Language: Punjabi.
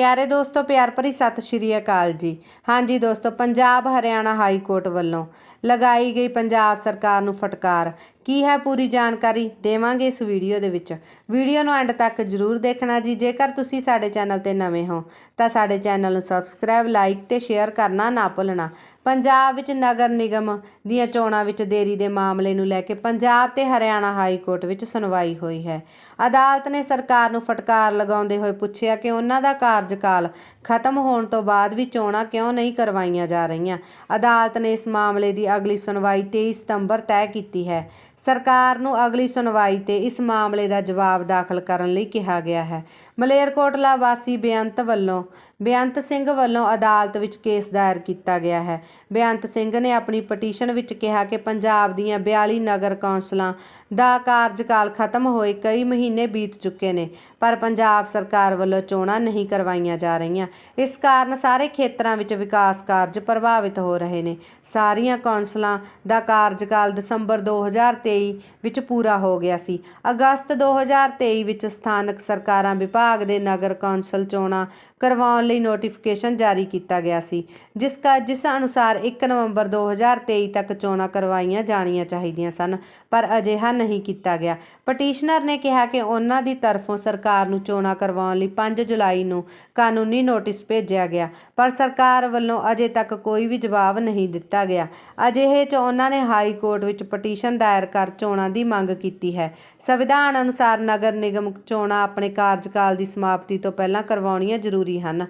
ਪਿਆਰੇ ਦੋਸਤੋ, ਪਿਆਰ ਭਰੀ ਸਤਿ ਸ਼੍ਰੀ ਅਕਾਲ ਜੀ। ਹਾਂਜੀ ਦੋਸਤੋ ਪੰਜਾਬ ਹਰਿਆਣਾ ਹਾਈ ਕੋਰਟ ਵੱਲੋਂ ਲਗਾਈ ਗਈ ਪੰਜਾਬ ਸਰਕਾਰ ਨੂੰ ਫਟਕਾਰ ਕੀ ਹੈ ਪੂਰੀ ਜਾਣਕਾਰੀ ਦੇਵਾਂਗੇ ਇਸ ਵੀਡੀਓ ਦੇ ਵਿੱਚ। ਵੀਡੀਓ ਨੂੰ ਐਂਡ ਤੱਕ ਜਰੂਰ ਦੇਖਣਾ ਜੀ। ਜੇਕਰ ਤੁਸੀਂ ਸਾਡੇ ਚੈਨਲ ਤੇ ਨਵੇਂ ਹੋ, ਤਾਂ ਸਾਡੇ ਚੈਨਲ ਨੂੰ ਸਬਸਕ੍ਰਾਈਬ, ਲਾਈਕ ਤੇ ਸ਼ੇਅਰ ਕਰਨਾ ਨਾ ਭੁੱਲਣਾ। ਪੰਜਾਬ ਵਿੱਚ ਨਗਰ ਨਿਗਮ ਦੀਆਂ ਚੋਣਾਂ ਵਿੱਚ ਦੇਰੀ ਦੇ ਮਾਮਲੇ ਨੂੰ ਲੈ ਕੇ ਪੰਜਾਬ ਤੇ ਹਰਿਆਣਾ ਹਾਈ ਕੋਰਟ ਵਿੱਚ ਸੁਣਵਾਈ ਹੋਈ ਹੈ। ਅਦਾਲਤ ਨੇ ਸਰਕਾਰ ਨੂੰ ਫਟਕਾਰ ਲਗਾਉਂਦੇ ਹੋਏ ਪੁੱਛਿਆ ਕਿ ਉਹਨਾਂ ਦਾ ਕਾਰਜਕਾਲ ਖਤਮ ਹੋਣ ਤੋਂ ਬਾਅਦ ਵੀ ਚੋਣਾਂ ਕਿਉਂ ਨਹੀਂ ਕਰਵਾਈਆਂ ਜਾ ਰਹੀਆਂ। ਅਦਾਲਤ ਨੇ ਇਸ ਮਾਮਲੇ ਦੀ ਅਗਲੀ ਸੁਣਵਾਈ 23 ਸਤੰਬਰ ਤੈਅ ਕੀਤੀ ਹੈ। ਸਰਕਾਰ ਨੂੰ ਅਗਲੀ ਸੁਣਵਾਈ ਤੇ ਇਸ ਮਾਮਲੇ ਦਾ ਜਵਾਬ ਦਾਖਲ ਕਰਨ ਲਈ ਕਿਹਾ ਗਿਆ ਹੈ। ਮਲੇਰਕੋਟਲਾ ਵਾਸੀ ਬੇਅੰਤ ਵੱਲੋਂ ਬੇਅੰਤ ਸਿੰਘ ਵੱਲੋਂ ਅਦਾਲਤ ਵਿੱਚ ਕੇਸ ਦਾਇਰ ਕੀਤਾ ਗਿਆ ਹੈ। ਬੇਅੰਤ ਸਿੰਘ ਨੇ ਆਪਣੀ ਪਟੀਸ਼ਨ ਵਿੱਚ ਕਿਹਾ ਕਿ ਪੰਜਾਬ ਦੀਆਂ 42 ਨਗਰ ਕੌਂਸਲਾਂ ਦਾ ਕਾਰਜਕਾਲ ਖਤਮ ਹੋਏ ਕਈ ਮਹੀਨੇ ਬੀਤ ਚੁੱਕੇ ਨੇ, ਪਰ ਪੰਜਾਬ ਸਰਕਾਰ ਵੱਲੋਂ ਚੋਣਾਂ ਨਹੀਂ ਕਰਵਾਈਆਂ ਜਾ ਰਹੀਆਂ। ਇਸ ਕਾਰਨ ਸਾਰੇ ਖੇਤਰਾਂ ਵਿੱਚ ਵਿਕਾਸ ਕਾਰਜ ਪ੍ਰਭਾਵਿਤ ਹੋ ਰਹੇ ਨੇ। ਸਾਰੀਆਂ ਕੌਂਸਲਾਂ ਦਾ ਕਾਰਜਕਾਲ ਦਸੰਬਰ 2023 ਵਿੱਚ ਪੂਰਾ ਹੋ ਗਿਆ ਸੀ। ਅਗਸਤ 2023 ਵਿੱਚ ਸਥਾਨਕ ਸਰਕਾਰਾਂ ਵਿਭਾਗ ਦੇ ਨਗਰ ਕੌਂਸਲ ਚੋਣਾਂ ਕਰਵਾਉਣ ਲਈ ਨੋਟੀਫਿਕੇਸ਼ਨ ਜਾਰੀ ਕੀਤਾ ਗਿਆ ਸੀ, ਜਿਸ ਕਾ, ਜਿਸ ਅਨੁਸਾਰ 1 ਨਵੰਬਰ 2023 ਤੱਕ ਚੋਣਾਂ ਕਰਵਾਈਆਂ ਜਾਣੀਆਂ ਚਾਹੀਦੀਆਂ ਸਨ, ਪਰ ਅਜਿਹਾ ਨਹੀਂ ਕੀਤਾ ਗਿਆ। ਪਟੀਸ਼ਨਰ ਨੇ ਕਿਹਾ ਕਿ ਉਹਨਾਂ ਦੀ ਤਰਫੋਂ ਸਰਕਾਰ ਨੂੰ ਚੋਣਾਂ ਕਰਵਾਉਣ ਲਈ 5 ਜੁਲਾਈ ਨੂੰ ਕਾਨੂੰਨੀ ਨੋਟਿਸ ਭੇਜਿਆ ਗਿਆ, ਪਰ ਸਰਕਾਰ ਵੱਲੋਂ ਅਜੇ ਤੱਕ ਕੋਈ ਵੀ ਜਵਾਬ ਨਹੀਂ ਦਿੱਤਾ ਗਿਆ। ਅਜਿਹੇ 'ਚ ਉਹਨਾਂ ਨੇ ਹਾਈ ਕੋਰਟ ਵਿੱਚ ਪਟੀਸ਼ਨ ਦਾਇਰ ਕਰ ਚੋਣਾਂ ਦੀ ਮੰਗ ਕੀਤੀ ਹੈ। ਸੰਵਿਧਾਨ ਅਨੁਸਾਰ ਨਗਰ ਨਿਗਮ ਚੋਣਾਂ ਆਪਣੇ ਕਾਰਜਕਾਲ ਦੀ ਸਮਾਪਤੀ ਤੋਂ ਪਹਿਲਾਂ ਕਰਵਾਉਣੀਆਂ ਜ਼ਰੂਰੀ ਹਨ।